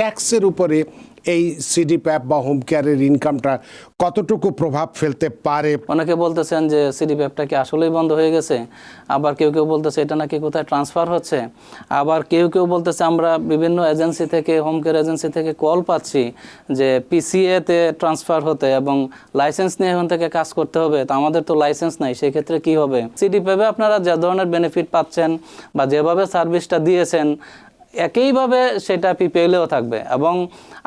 ট্যাক্সের উপরে এই সিডি প্যাপ বা হোম কেয়ারের ইনকামটা কতটুকু প্রভাব ফেলতে পারে? অনেকে বলতেছেন যে সিডি প্যাপটা কি আসলেই বন্ধ হয়ে গেছে? আবার কেউ কেউ বলতেছে এটা নাকি কোথায় ট্রান্সফার হচ্ছে? আবার কেউ কেউ বলতেছে আমরা বিভিন্ন এজেন্সি থেকে, হোম কেয়ার এজেন্সি থেকে কল পাচ্ছি যে পিসিএতে ট্রান্সফার হতে এবং লাইসেন্স নিয়ে এখন থেকে কাজ করতে হবে। তো আমাদের তো লাইসেন্স নাই, সেক্ষেত্রে কি হবে? সিডি প্যাপে আপনারা যে ধরনের বেনিফিট পাচ্ছেন বা যেভাবে সার্ভিসটা দিয়েছেন একইভাবে সেটা পিপিএলেও থাকবে। এবং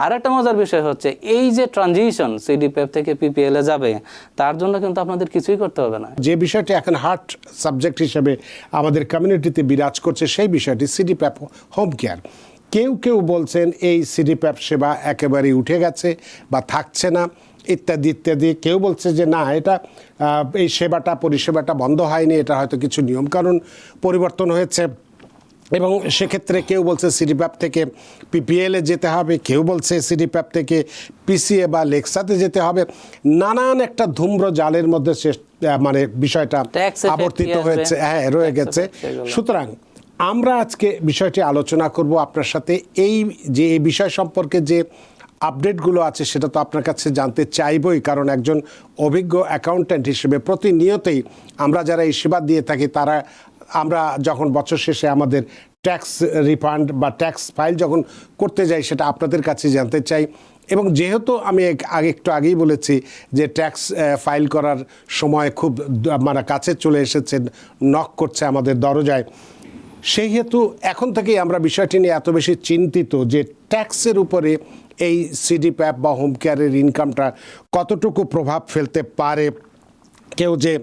আরেকটা মজার বিষয় হচ্ছে, এই যে ট্রানজিশন সিডিপিএফ থেকে পিপিএলে যাবে, তার জন্য কিন্তু আপনাদের কিছুই করতে হবে না। যে বিষয়টি এখন হার্ট সাবজেক্ট হিসেবে আমাদের কমিউনিটিতে বিরাজ করছে, সেই বিষয়টি সিডি প্যাপ হোম কেয়ার কেউ কেউ বলছেন, এই সিডি প্যাপ সেবা একেবারেই উঠে গেছে বা থাকছে না, ইত্যাদি ইত্যাদি। কেউ বলছে যে, না, এটা এই সেবাটা, পরিষেবাটা বন্ধ হয়নি, এটা হয়তো কিছু নিয়মকানুন পরিবর্তন হয়েছে। এবং সেক্ষেত্রে কেউ বলছে সিডিপ্যাপ থেকে পিপিএলে যেতে হবে কেউ বলছে সিডিপ্যাপ থেকে পিসিএ বা লেক্সাতে যেতে হবে। নানান একটা ধূম্র জালের মধ্যে শেষ মানে বিষয়টা আবর্তিত হয়েছে হ্যাঁ রয়ে গেছে। সুতরাং আমরা আজকে বিষয়টি আলোচনা করব আপনার সাথে। এই যে এই বিষয় সম্পর্কে যে আপডেটগুলো আছে সেটা তো আপনার কাছে জানতে চাইবই কারণ একজন অভিজ্ঞ অ্যাকাউন্ট্যান্ট হিসেবে প্রতিনিয়তই আমরা যারা এই সেবা দিয়ে থাকি তারা আমরা যখন বছর শেষে আমাদের ট্যাক্স রিফান্ড বা ট্যাক্স ফাইল যখন করতে যাই, সেটা আপনাদের কাছে জানতে চাই। এবং যেহেতু আমি আগে একটু আগেই বলেছি যে ট্যাক্স ফাইল করার সময় খুব মানে কাছে চলে এসেছে নক করছে আমাদের দরজায়। সেই হেতু এখন থেকেই আমরা বিষয়টি নিয়ে এত বেশি চিন্তিত যে ট্যাক্সের উপরে এই সিডি প্যাপ বা হোম কেয়ারের ইনকামটা কতটুকু প্রভাব ফেলতে পারে। কেউ যে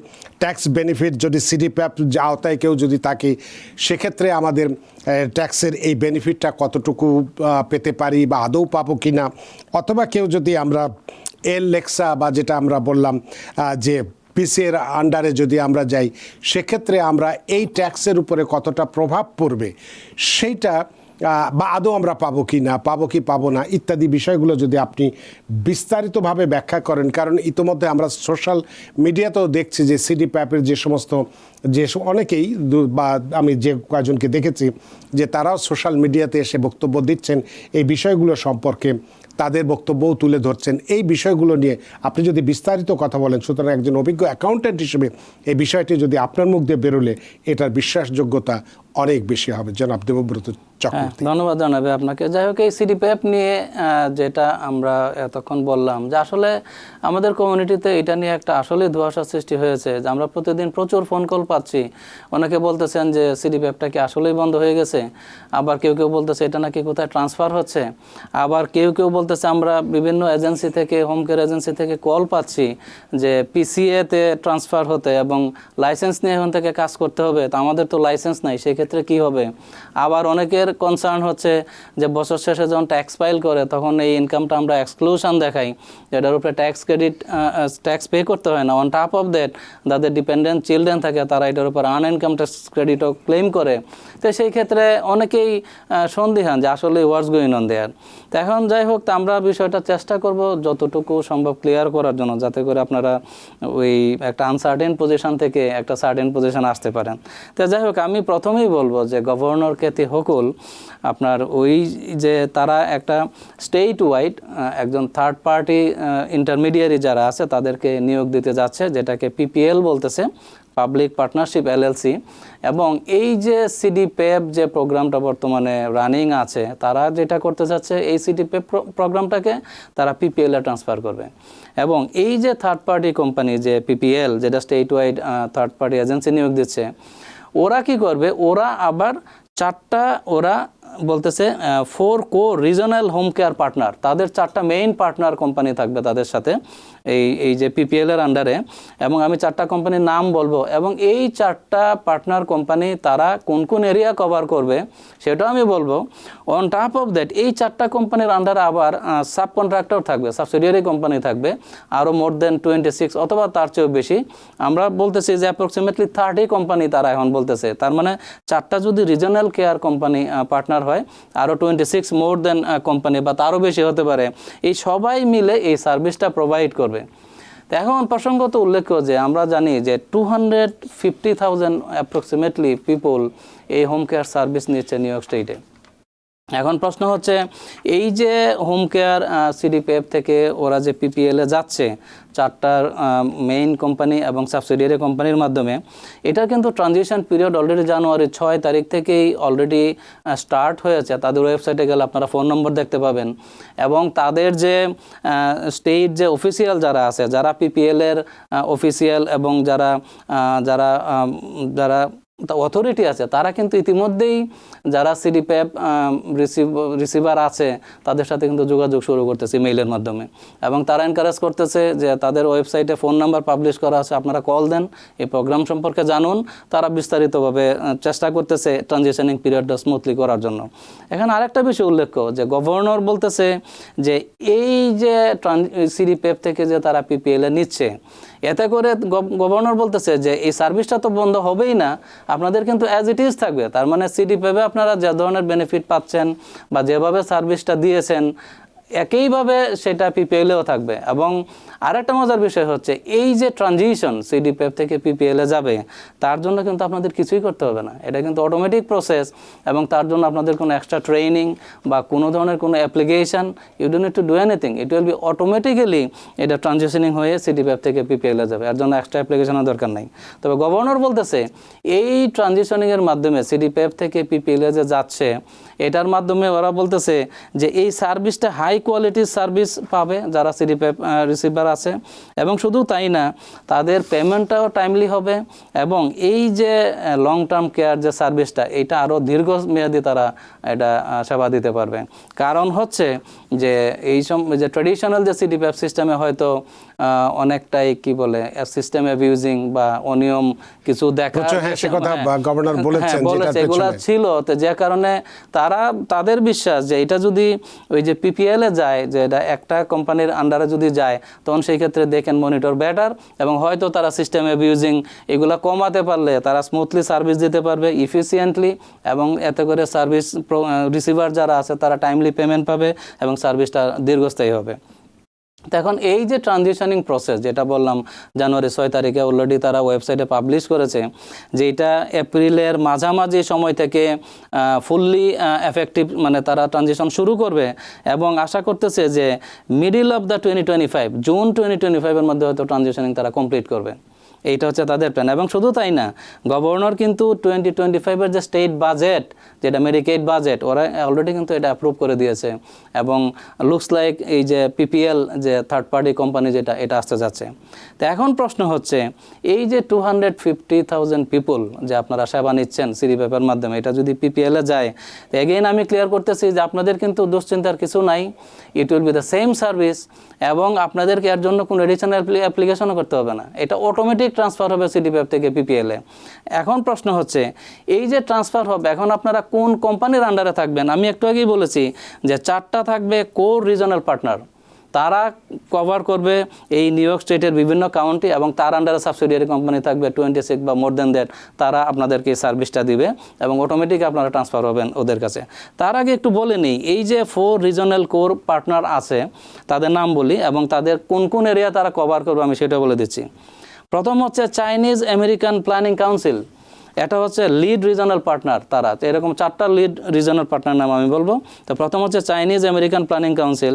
ট্যাক্স বেনিফিট যদি সিডি প্যাপ আওতায় কেউ যদি থাকে, সেক্ষেত্রে আমাদের ট্যাক্সের এই বেনিফিটটা কতটুকু পেতে পারি বা আদৌ পাবো কি না অথবা কেউ যদি আমরা এল লেক্সা বা যেটা আমরা বললাম যে পিসির আন্ডারে যদি আমরা যাই, সেক্ষেত্রে আমরা এই ট্যাক্সের উপরে কতটা প্রভাব পড়বে? সেইটা বা আদৌ আমরা পাবো কি না, পাবো কি পাবো না, ইত্যাদি বিষয়গুলো যদি আপনি বিস্তারিতভাবে ব্যাখ্যা করেন, কারণ ইতোমধ্যে আমরা সোশ্যাল মিডিয়াতেও দেখছি যে সিডি প্যাপের যে সমস্ত, যে অনেকেই বা আমি যে কয়েকজনকে দেখেছি যে তারাও সোশ্যাল মিডিয়াতে এসে বক্তব্য দিচ্ছেন, এই বিষয়গুলো সম্পর্কে তাদের বক্তব্যও তুলে ধরছেন। এই বিষয়গুলো নিয়ে আপনি যদি বিস্তারিত কথা বলেন, সুতরাং একজন অভিজ্ঞ অ্যাকাউন্ট্যান্ট হিসেবে এই বিষয়টি যদি আপনার মুখ দিয়ে বেরোলে, এটার বিশ্বাসযোগ্যতা অনেক বেশি হবে। জনাব দেবব্রত হ্যাঁ চক্রবর্তী। ধন্যবাদ জানাবে আপনাকে। যাই হোক এই সিডি প্যাপ নিয়ে যেটা আমরা এতক্ষণ বললাম যে আসলে আমাদের কমিউনিটিতে এটা নিয়ে একটা আসলে ধোঁয়াশা সৃষ্টি হয়েছে যে আমরা প্রতিদিন প্রচুর ফোন কল পাচ্ছি। অনেকে বলতেছেন যে সিডি প্যাপটা কি আসলেই বন্ধ হয়ে গেছে? আবার কেউ কেউ বলতেছে এটা নাকি কোথায় ট্রান্সফার হচ্ছে? আবার কেউ কেউ বলতেছে আমরা বিভিন্ন এজেন্সি থেকে হোম কেয়ার এজেন্সি থেকে কল পাচ্ছি যে পিসিএতে ট্রান্সফার হতে এবং লাইসেন্স নিয়ে এখন থেকে কাজ করতে হবে। তো আমাদের তো লাইসেন্স নাই সেক্ষেত্রে কি হবে? আবার অনেকের কনসার্ন হচ্ছে যে বছর শেষে যখন ট্যাক্স ফাইল করে, তখন এই ইনকামটা আমরা এক্সক্লুশন দেখাই। যেটার উপরে ট্যাক্স ক্রেডিট ট্যাক্স পে করতে হয় না। অন টপ অফ দ্যাট যাদের ডিপেন্ডেন্ট চিলড্রেন থাকে, তারা এটার উপর আন ইনকাম ট্যাক্স ক্রেডিটও ক্লেম করে। তো সেই ক্ষেত্রে অনেকেই সন্দিহান যে আসলে ওয়ার্স গোয়িং অন দেয়ার তো এখন যাই হোক, তা আমরা বিষয়টা চেষ্টা করব যতটুকু সম্ভব ক্লিয়ার করার জন্য, যাতে করে আপনারা ওই একটা আনসার্টেন পজিশন থেকে একটা সার্টেন পজিশন আসতে পারেন। তো যাই হোক, আমি প্রথমেই বলব যে গভর্নর কেতি হকুল, আপনার ওই যে তারা একটা স্টেট ওয়াইড একজন থার্ড পার্টি ইন্টারমিডিয়ারি যারা আছে তাদেরকে নিয়োগ দিতে যাচ্ছে, যেটাকে পিপিএল বলতেছে পাবলিক পার্টনারশিপ এলএলসি এবং এই যে সিডি পেপ যে প্রোগ্রামটা বর্তমানে রানিং আছে, তারা যেটা করতে চাচ্ছে এই সিডি পেপ প্রোগ্রামটাকে তারা পিপিএল ট্রান্সফার করবে। এবং এই যে থার্ড পার্টি কোম্পানি যে পিপিএল যেটা state wide third party agency নিয়োগ দিচ্ছে ওরা কি করবে? ওরা আবার চারটা, ওরা বলতেছে four co regional home care partner তাদের চারটা মেইন পার্টনার কোম্পানি থাকবে তাদের সাথে। এই এই যে পিপিএল এর আন্ডারে এবং আমি চারটা কোম্পানির নাম বলব, এবং এই চারটা পার্টনার কোম্পানি তারা কোন কোন এরিয়া কভার করবে সেটাও আমি বলব। অন টপ অফ দ্যাট এই চারটা কোম্পানির আন্ডারে আবার সাব কন্ট্রাক্টর থাকবে সাবসিডিয়ারি কোম্পানি থাকবে আরও মোর দেন টোয়েন্টি সিক্স অথবা তার চেয়েও বেশি। আমরা বলতেছি যে অ্যাপ্রক্সিমেটলি থার্টি কোম্পানি তারা এখন বলতেছে। তার মানে চারটা যদি রিজনাল কেয়ার কোম্পানি পার্টনার হয় আরও twenty six more than company বা তারও বেশি হতে পারে। এই সবাই মিলে এই সার্ভিসটা প্রোভাইড করবে। তো এখন প্রসঙ্গত উল্লেখ্য যে আমরা জানি যে two hundred fifty thousand approximately people এই হোম কেয়ার সার্ভিস নিচ্ছে নিউ ইয়র্ক স্টেটে এখন প্রশ্ন হচ্ছে, এই যে হোম কেয়ার সিডিপিএফ থেকে ওরা যে পিপিএলে যাচ্ছে, চারটার মেইন কোম্পানি এবং সাবসিডিয়ারি কোম্পানির মাধ্যমে এটার কিন্তু ট্রানজিশন পিরিয়ড অলরেডি জানুয়ারি ছয় তারিখ থেকেই অলরেডি স্টার্ট হয়েছে। তাদের ওয়েবসাইটে গেলে আপনারা ফোন নম্বর দেখতে পাবেন। এবং তাদের যে স্টেট যে অফিসিয়াল যারা আছে, যারা পিপিএলের অফিসিয়াল এবং যারা যারা যারা অথরিটি আছে। তারা কিন্তু ইতিমধ্যেই যারা সিডিপ্যাপ রিসিভ রিসিভার আছে, তাদের সাথে কিন্তু যোগাযোগ শুরু করতেছে মেইলের মাধ্যমে। এবং তারা এনকারেজ করতেছে যে তাদের ওয়েবসাইটে ফোন নাম্বার পাবলিশ করা আছে, আপনারা কল দেন, এই প্রোগ্রাম সম্পর্কে জানুন। তারা বিস্তারিতভাবে চেষ্টা করতেছে ট্রানজিশনিং পিরিয়ডটা স্মুথলি করার জন্য। এখানে আরেকটা বিষয় উল্লেখ্য, যে গভর্নর বলতেছে যে এই যে সিডি প্যাপ থেকে যে তারা পিপিএল এ নিচ্ছে, এতে করে গভর্নর বলতেছে যে এই সার্ভিসটা তো বন্ধ হবেই না আপনাদের কিন্তু অ্যাজ ইট ইজ থাকবে। তার মানে সিডি পেবে আপনারা যে ধরনের বেনিফিট পাচ্ছেন বা যেভাবে সার্ভিসটা দিয়েছেন একইভাবে সেটা পিপিএলেও থাকবে। এবং আরেকটা মজার বিষয় হচ্ছে, এই যে ট্রানজিশন সিডিপেপ থেকে পিপিএলে যাবে, তার জন্য কিন্তু আপনাদের কিছুই করতে হবে না। এটা কিন্তু অটোমেটিক প্রসেস এবং তার জন্য আপনাদের কোনো এক্সট্রা ট্রেনিং বা কোনো ধরনের কোনো application you need to do anything it will be automatically এটা ট্রানজিশনিং হয়ে সিডিপেপ থেকে পিপিএলে যাবে। এর জন্য এক্সট্রা অ্যাপ্লিকেশনের দরকার নেই। তবে গভর্নর বলতেছে, এই ট্রানজিশনিংয়ের মাধ্যমে সিডিপেপ থেকে পিপিএলে যে যাচ্ছে, এটার মাধ্যমে ওরা বলতেছে যে এই সার্ভিসটা হাই কোয়ালিটির সার্ভিস পাবে যারা সিডিপেপ রিসিভার আছে। এবং শুধু তাই না তাদের পেমেন্টটাও টাইমলি হবে এবং এই যে লং টার্ম কেয়ার যে সার্ভিসটা এটা আরও দীর্ঘমেয়াদী তারা এটা সেবা দিতে পারবে। কারণ হচ্ছে যে এই সম যে ট্রেডিশনাল যে সিডিপ্যাপ সিস্টেমে হয়তো অনেকটাই কি বলে সিস্টেম অ্যাবিউজিং বা অনিয়ম কিছু দেখা হ্যাঁ, সে কথা গভর্নর বলেছেন হ্যাঁ, বলেছে যেটার ছিল। তো যে কারণে তারা তাদের বিশ্বাস যে এটা যদি ওই যে পিপিএল এ যায় যে এটা একটা কোম্পানির আন্ডারে যদি যায়, তখন সেই ক্ষেত্রে দেখেন মনিটর বেটার এবং হয়তো তারা সিস্টেম অ্যাবিউজিং এগুলো কমাতে পারলে তারা স্মুথলি সার্ভিস দিতে পারবে ইফিসিয়েন্টলি এবং এতে করে সার্ভিস রিসিভার যারা আছে তারা টাইমলি পেমেন্ট পাবে এবং সার্ভিসটা দীর্ঘস্থায়ী হবে। তো এখন এই যে ট্রানজিশনিং প্রসেস যেটা বললাম জানুয়ারি ছয় তারিখে অলরেডি তারা ওয়েবসাইটে পাবলিশ করেছে যে এটা এপ্রিলের মাঝামাঝি সময় থেকে ফুললি এফেক্টিভ মানে তারা ট্রানজিশন শুরু করবে এবং আশা করতেছে যে middle of the twenty twenty five June twenty twenty ফাইভের মধ্যে হয়তো ট্রানজিশনিং তারা কমপ্লিট করবে। এইটা হচ্ছে তাদের প্ল্যান এবং শুধু তাই না গভর্নর কিন্তু টোয়েন্টি টোয়েন্টি ফাইভের যে স্টেট বাজেট যেটা মেডিকেড বাজেট ওরা অলরেডি কিন্তু এটা অ্যাপ্রুভ করে দিয়েছে। এবং লুকস লাইক এই যে পিপিএল যে থার্ড পার্টি কোম্পানি যেটা, এটা আসতে যাচ্ছে। তো এখন প্রশ্ন হচ্ছে, এই যে two hundred fifty thousand people যে আপনারা সেবা নিচ্ছেন সিরি পেপার মাধ্যমে, এটা যদি পিপিএলে যায়, তো এগেইন আমি ক্লিয়ার করতেছি যে আপনাদের কিন্তু দুশ্চিন্তার কিছু নাই। It will be the same service এবং আপনাদেরকে এর জন্য কোনো এডিশনাল অ্যাপ্লিকেশনও করতে হবে না। এটা অটোমেটিক ট্রান্সফার হবে সিডিপিএফ থেকে পিপিএলে এখন প্রশ্ন হচ্ছে, এই যে ট্রান্সফার হবে, এখন আপনারা কোন কোম্পানির আন্ডারে থাকবেন? আমি একটু আগেই বলেছি যে চারটা থাকবে কোর রিজনাল পার্টনার তারা কভার করবে এই নিউ ইয়র্ক স্টেটের বিভিন্ন কাউন্টি এবং তার আন্ডারে সাবসিডিয়ারি কোম্পানি থাকবে টোয়েন্টি সিক্স বা মোর দেন দ্যাট তারা আপনাদেরকে এই সার্ভিসটা দিবে এবং অটোমেটিক আপনারা ট্রান্সফার হবেন ওদের কাছে। তার আগে একটু বলে নিই, এই যে ফোর রিজনাল কোর পার্টনার আছে, তাদের নাম বলি এবং তাদের কোন কোন এরিয়া তারা কভার করবে আমি সেটা বলে দিচ্ছি। প্রথম হচ্ছে চাইনিজ আমেরিকান প্ল্যানিং কাউন্সিল। এটা হচ্ছে লিড রিজনাল পার্টনার তারা। তো এরকম চারটা লিড রিজনাল পার্টনার নাম আমি বলব। তো প্রথম হচ্ছে চাইনিজ আমেরিকান প্ল্যানিং কাউন্সিল।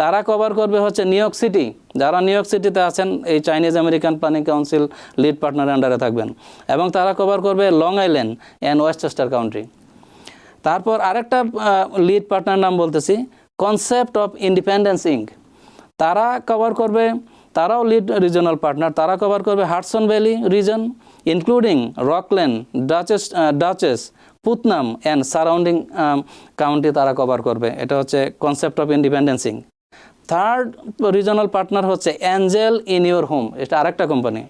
তারা কভার করবে হচ্ছে নিউ ইয়র্ক সিটি। যারা নিউ ইয়র্ক সিটিতে আছেন, এই Chinese American planning council lead পার্টনারের আন্ডারে থাকবেন। এবং তারা কভার করবে Long Island and Westchester county. তারপর আরেকটা লিড পার্টনার নাম বলতেছি, কনসেপ্ট অফ ইন্ডিপেন্ডেন্স ইঙ্ক তারা কভার করবে তারাও লিড রিজনাল পার্টনার তারা কভার করবে Hudson valley region including Rockland Dutchess Dutchess Putnam and surrounding county তারা কভার করবে। এটা হচ্ছে concept of independence inc third regional partner হচ্ছে অ্যাঞ্জেল ইন ইউর হোম এটা আরেকটা কোম্পানি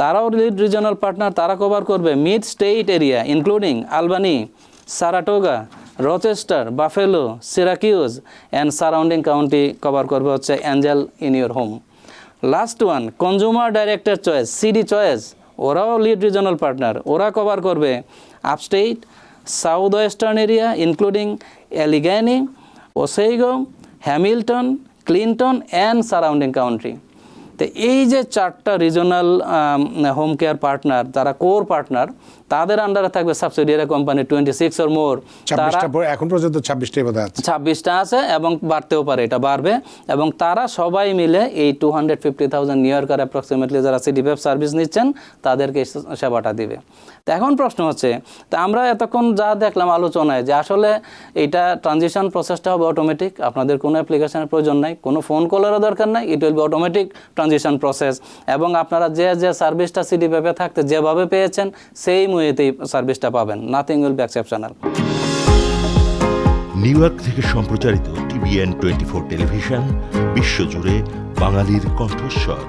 তারাও লিড রিজনাল পার্টনার তারা কভার করবে mid state area including Albany Saratoga Rochester Buffalo Syracuse and surrounding county cover করবে হচ্ছে angel in your home last one consumer director choice CD choice ওরাও lead regional partner ওরা cover করবে upstate south western area including Allegany Oswego Hamilton Clinton and surrounding county তো এই যে চারটা regional home care partner যারা core partner তাদের আন্ডারে থাকবে subsidiary company twenty six or more তারা এখন পর্যন্ত ছাব্বিশটাই বোধ আছে। ছাব্বিশটা আছে এবং বাড়তেও পারে এটা বাড়বে। এবং তারা সবাই মিলে এই two hundred fifty thousand New Yorker approximately যারা সিডিপেপ সার্ভিস নিচ্ছেন তাদেরকে সেবাটা দিবে। তো এখন প্রশ্ন হচ্ছে তা আমরা এতক্ষণ যা দেখলাম আলোচনায় যে আসলে এটা ট্রানজিশন প্রসেসটা হবে অটোমেটিক আপনাদের কোনো অ্যাপ্লিকেশনের প্রয়োজন নাই কোনো ফোন কলেরও দরকার নাই it will be automatic transition process এবং আপনারা যে যে সার্ভিসটা সিডিপেপে থাকতে যেভাবে পেয়েছেন সেই মুয়েতেই সার্ভিসটা পাবেন। Nothing will be exceptional New York থেকে সম্প্রচারিত টিভিএন টোয়েন্টি ফোর টেলিভিশন, বিশ্বজুড়ে বাঙালির কণ্ঠস্বর।